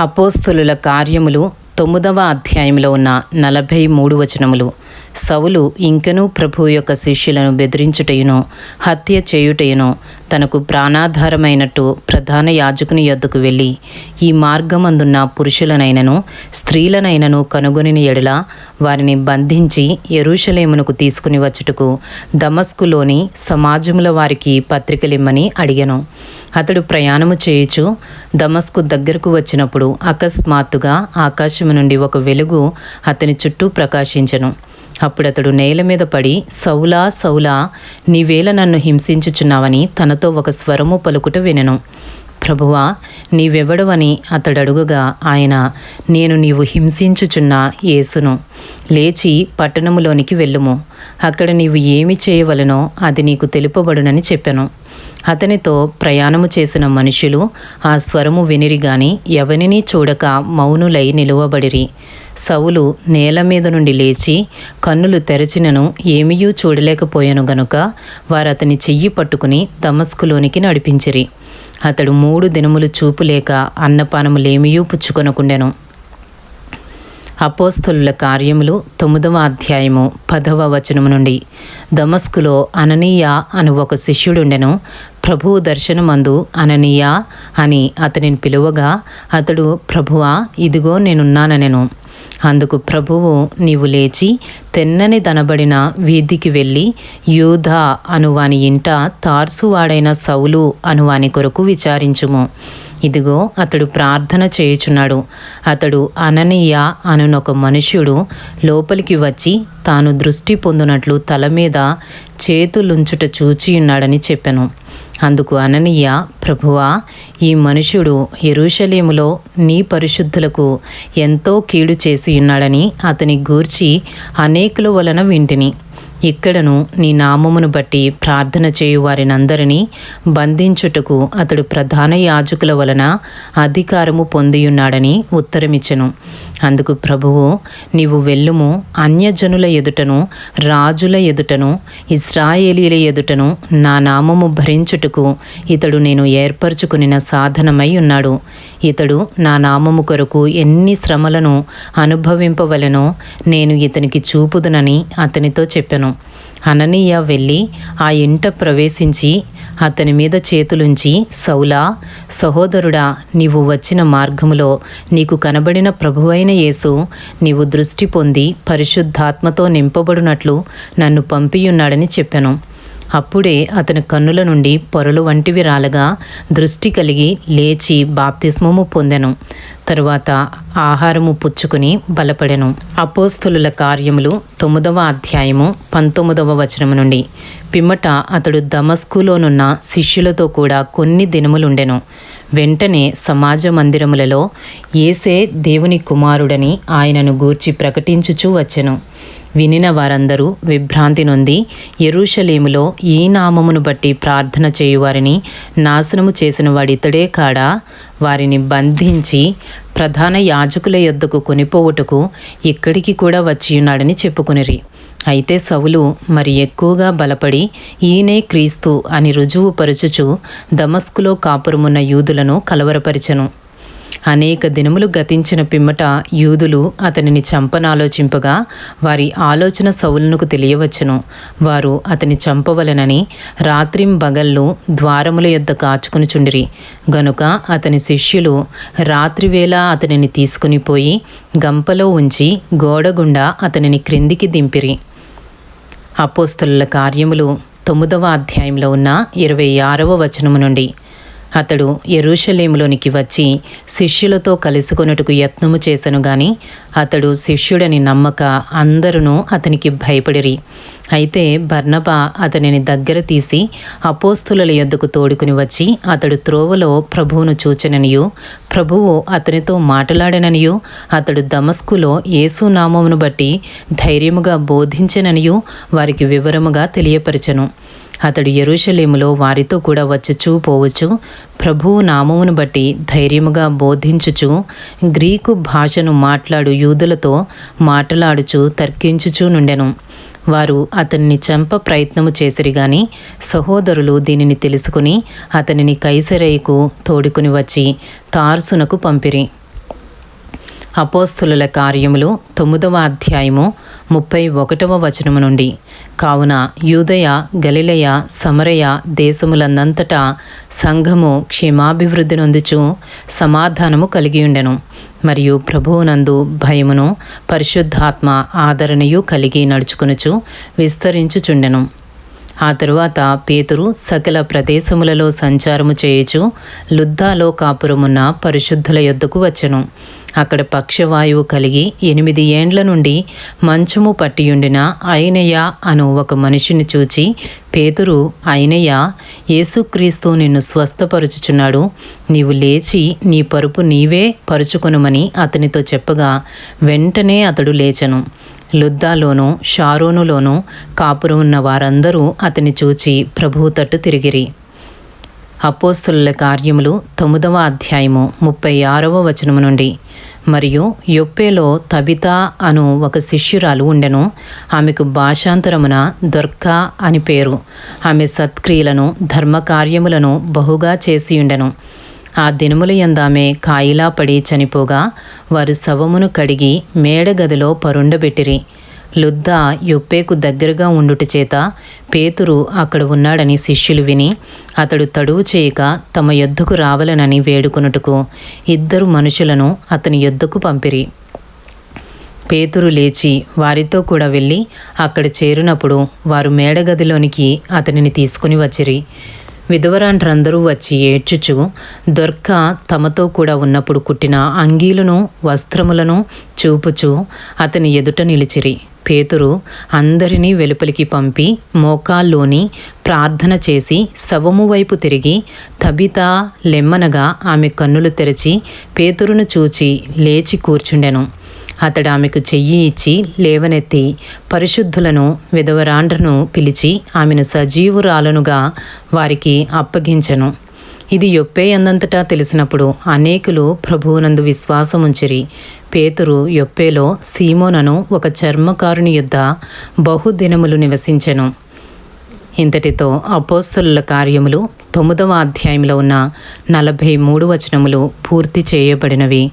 అపోస్తులుల కార్యములు తొమ్మిదవ అధ్యాయంలో ఉన్న నలభై మూడు వచనములు. సవులు ఇంకనూ ప్రభు యొక్క శిష్యులను బెదిరించుటయును హత్య చేయుటయును తనకు ప్రాణాధారమైనట్టు ప్రధాన యాజకుని యొద్దకు వెళ్ళి ఈ మార్గమందున్న పురుషులనైనను స్త్రీలనైనను కనుగొనిన ఎడల వారిని బంధించి ఎరుషలేమునకు తీసుకుని వచ్చుటకు దమస్కులోని సమాజముల వారికి పత్రికలిమ్మని అడిగను. అతడు ప్రయాణము చేయుచు దమస్కు దగ్గరకు వచ్చినప్పుడు అకస్మాత్తుగా ఆకాశము నుండి ఒక వెలుగు అతని చుట్టూ ప్రకాశించను. అప్పుడతడు నేల మీద పడి సౌలా సౌలా నీవేళ నన్ను హింసించుచున్నావని తనతో ఒక స్వరము పలుకుట వినెను. ప్రభువా నీవెవడవని అతడడుగుగా ఆయన నేను నీవు హింసించుచున్న యేసును. లేచి పట్టణములోనికి వెళ్ళుము. అక్కడ నీవు ఏమి చేయవలనో అది నీకు తెలుపబడునని చెప్పాను. అతనితో ప్రయాణము చేసిన మనుషులు ఆ స్వరము వినిరి గాని ఎవనిని చూడక మౌనులై నిలువబడిరి. సవులు నేల మీద నుండి లేచి కన్నులు తెరచినను ఏమీయూ చూడలేకపోయాను గనుక వారు అతని చెయ్యి పట్టుకుని దమస్కులోనికి నడిపించిరి. అతడు మూడు దినములు చూపులేక అన్నపానములేమీయూ పుచ్చుకొనకుండెను. అపోస్తుల కార్యములు తొమ్మిదవ అధ్యాయము పదవ వచనము నుండి. దమస్కులో అననీయ అను ఒక శిష్యుడుండెను ప్రభువు దర్శనమందు అననీయ అని అతనిని పిలువగా అతడు ప్రభువా ఇదిగో నేనున్నాననెను. అందుకు ప్రభువు నీవు లేచి తెన్నని దనబడిన వీధికి వెళ్ళి యూధా అనువాని ఇంట తార్సువాడైన సౌలు అనువాని కొరకు విచారించుము. ఇదిగో అతడు ప్రార్థన చేయుచున్నాడు. అతడు అననీయ అనునొక మనుష్యుడు లోపలికి వచ్చి తాను దృష్టి పొందినట్లు తల మీద చేతులుంచుట చూచియున్నాడని చెప్పాను. అందుకు అననీయ ప్రభువా ఈ మనుషుడు ఎరుషలేములో నీ పరిశుద్ధులకు ఎంతో కీడు చేసి ఉన్నాడని అతని గూర్చి అనేకుల వలన వింటిని. ఇక్కడను నీ నామమును బట్టి ప్రార్థన చేయు వారినందరినీ బంధించుటకు అతడు ప్రధాన యాజకుల వలన అధికారము పొందియున్నాడని ఉత్తరమిచ్చెను. అందుకు ప్రభువు నీవు వెళ్ళుము అన్యజనుల ఎదుటను రాజుల ఎదుటను ఇస్రాయేలీల ఎదుటను నా నామము భరించుటకు ఇతడు నేను ఏర్పరచుకునిన సాధనమై ఉన్నాడు. ఇతడు నా నామము కొరకు ఎన్ని శ్రమలను అనుభవింపవలెనో నేను ఇతనికి చూపుదునని అతనితో చెప్పాను. అననీయ వెళ్ళి ఆ ఇంట ప్రవేశించి అతని మీద చేతులుంచి సౌలా సహోదరుడా నీవు వచ్చిన మార్గములో నీకు కనబడిన ప్రభువైన యేసు నీవు దృష్టి పొంది పరిశుద్ధాత్మతో నింపబడినట్లు నన్ను పంపియున్నాడని చెప్పాను. అప్పుడే అతని కన్నుల నుండి పొరలు వంటివి రాలగా దృష్టి కలిగి లేచి బాప్తిస్మము పొందెను. తరువాత ఆహారము పుచ్చుకుని బలపడెను. అపోస్తులుల కార్యములు తొమ్మిదవ అధ్యాయము పంతొమ్మిదవ వచనము నుండి. పిమ్మట అతడు దమస్కులోనున్న శిష్యులతో కూడా కొన్ని దినములుండెను. వెంటనే సమాజ మందిరములలో ఏసే దేవుని కుమారుడని ఆయనను గూర్చి ప్రకటించుచూ వచ్చెను. వినిన వారందరూ విభ్రాంతి నొంది ఎరుషలేములో ఈ నామమును బట్టి ప్రార్థన చేయువారిని నాశనము చేసిన వాడితడే కాడా? వారిని బంధించి ప్రధాన యాజకుల యొద్దకు కొనిపోవుటకు ఇక్కడికి కూడా వచ్చియున్నాడని చెప్పుకునిరి. అయితే సవులు మరి ఎక్కువగా బలపడి ఈయనే క్రీస్తు అని రుజువు పరుచుచు దమస్కులో కాపురమున్న యూదులను కలవరపరిచెను. అనేక దినములు గతించిన పిమ్మట యూదులు అతనిని చంపనాలోచింపగా వారి ఆలోచన సౌలునకు తెలియవచ్చును. వారు అతని చంపవలనని రాత్రింబగళ్ళు ద్వారముల యొద్ద కాచుకునిచుండిరి గనుక అతని శిష్యులు రాత్రివేళ అతనిని తీసుకుని పోయి గంపలో ఉంచి గోడగుండా అతనిని క్రిందికి దింపిరి. అపోస్తుల కార్యములు తొమ్మిదవ అధ్యాయంలో ఉన్న ఇరవై ఆరవ వచనము నుండి. అతడు ఎరుషలేములోనికి వచ్చి శిష్యులతో కలుసుకొనుటకు యత్నము చేశను గాని అతడు శిష్యుడని నమ్మక అందరూ అతనికి భయపడిరి. అయితే బర్నబా అతనిని దగ్గర తీసి అపోస్తుల యొద్దకు తోడుకుని వచ్చి అతడు త్రోవలో ప్రభువును చూచననియు ప్రభువు అతనితో మాట్లాడననియు అతడు దమస్కులో యేసునామమును బట్టి ధైర్యముగా బోధించననియు వారికి వివరముగా తెలియపరచను. అతడు ఎరుషలేములో వారితో కూడా వచ్చుచూ పోవచ్చు ప్రభువు నామమును బట్టి ధైర్యముగా బోధించుచు గ్రీకు భాషను మాట్లాడు యూదులతో మాట్లాడుచు తర్కించుచూ నుండెను. వారు అతన్ని చంప ప్రయత్నము చేసిరి గాని సహోదరులు దీనిని తెలుసుకుని అతనిని కైసరయ్యకు తోడుకుని వచ్చి తార్సునకు పంపిరి. అపోస్తుల కార్యములు తొమ్మిదవ అధ్యాయము ముప్పై ఒకటవ వచనము నుండి. కావున యూదయ గలిలయ సమరయ దేశములందంతటా సంఘము క్షేమాభివృద్ధి నొందుచు సమాధానము కలిగి ఉండెను. మరియు ప్రభువునందు భయమును పరిశుద్ధాత్మ ఆదరణయు కలిగి నడుచుకునుచు విస్తరించుచుండెను. ఆ తరువాత పేతురు సకల ప్రదేశములలో సంచారము చేయుచు లుద్దాలో కాపురమున్న పరిశుద్ధుల యొద్దకు వచ్చెను. అక్కడ పక్షవాయువు కలిగి ఎనిమిది ఏండ్ల నుండి మంచము పట్టియుండిన అయినయ్య అను ఒక మనిషిని చూచి పేతురు అయినయ్య యేసుక్రీస్తు నిన్ను స్వస్థపరుచుచున్నాడు. నీవు లేచి నీ పరుపు నీవే పరుచుకొనుమని అతనితో చెప్పగా వెంటనే అతడు లేచను. లుద్దాలోనూ షారోనులోనూ కాపురం ఉన్న వారందరూ అతని చూచి ప్రభువు తట్టు తిరిగిరి. అపోస్తుల కార్యములు తొమ్మిదవ అధ్యాయము ముప్పై ఆరవ వచనము నుండి. మరియు యొప్పేలో తబితా అను ఒక శిష్యురాలు ఉండెను. ఆమెకు భాషాంతరమున దొర్కా అని పేరు. ఆమె సత్క్రియలను ధర్మకార్యములను బహుగా చేసియుండెను ఆ దినముల యందామె కాయిలా పడి చనిపోగా వారు శవమును కడిగి మేడగదిలో పరుండబెట్టిరి లుద్ద యొప్పేకు దగ్గరగా ఉండుట చేత పేతురు అక్కడ ఉన్నాడని శిష్యులు విని అతడు తడువు చేయక తమ యొద్దకు రావలనని వేడుకొనుటకు ఇద్దరు మనుషులను అతని యొద్దకు పంపిరి. పేతురు లేచి వారితో కూడా వెళ్ళి అక్కడ చేరినప్పుడు వారు మేడగదిలోనికి అతనిని తీసుకుని వచ్చిరి. విధవరాండ్రందరూ వచ్చి ఏడ్చుచు దొర్క తమతో కూడా ఉన్నప్పుడు కుట్టిన అంగీలను వస్త్రములను చూపుచు అతని ఎదుట నిలిచిరి. పేతురు అందరినీ వెలుపలికి పంపి మోకాల్లోని ప్రార్థన చేసి శవము వైపు తిరిగి తబితా లెమ్మనగా ఆమె కన్నులు తెరిచి పేతురును చూచి లేచి కూర్చుండెను. అతడు ఆమెకు చెయ్యి ఇచ్చి లేవనెత్తి పరిశుద్ధులను విధవరాండ్రను పిలిచి ఆమెను సజీవురాలనుగా వారికి అప్పగించెను. ఇది యొప్పే అందంతటా తెలిసినప్పుడు అనేకులు ప్రభువునందు విశ్వాసముంచిరి. పేతురు యొప్పేలో సీమోనను ఒక చర్మకారుని యొద్ద బహుదినములు నివసించెను. ఇంతటితో అపోస్తుల కార్యములు తొమ్మిదవ అధ్యాయంలో ఉన్న నలభై మూడు వచనములు పూర్తి చేయబడినవి.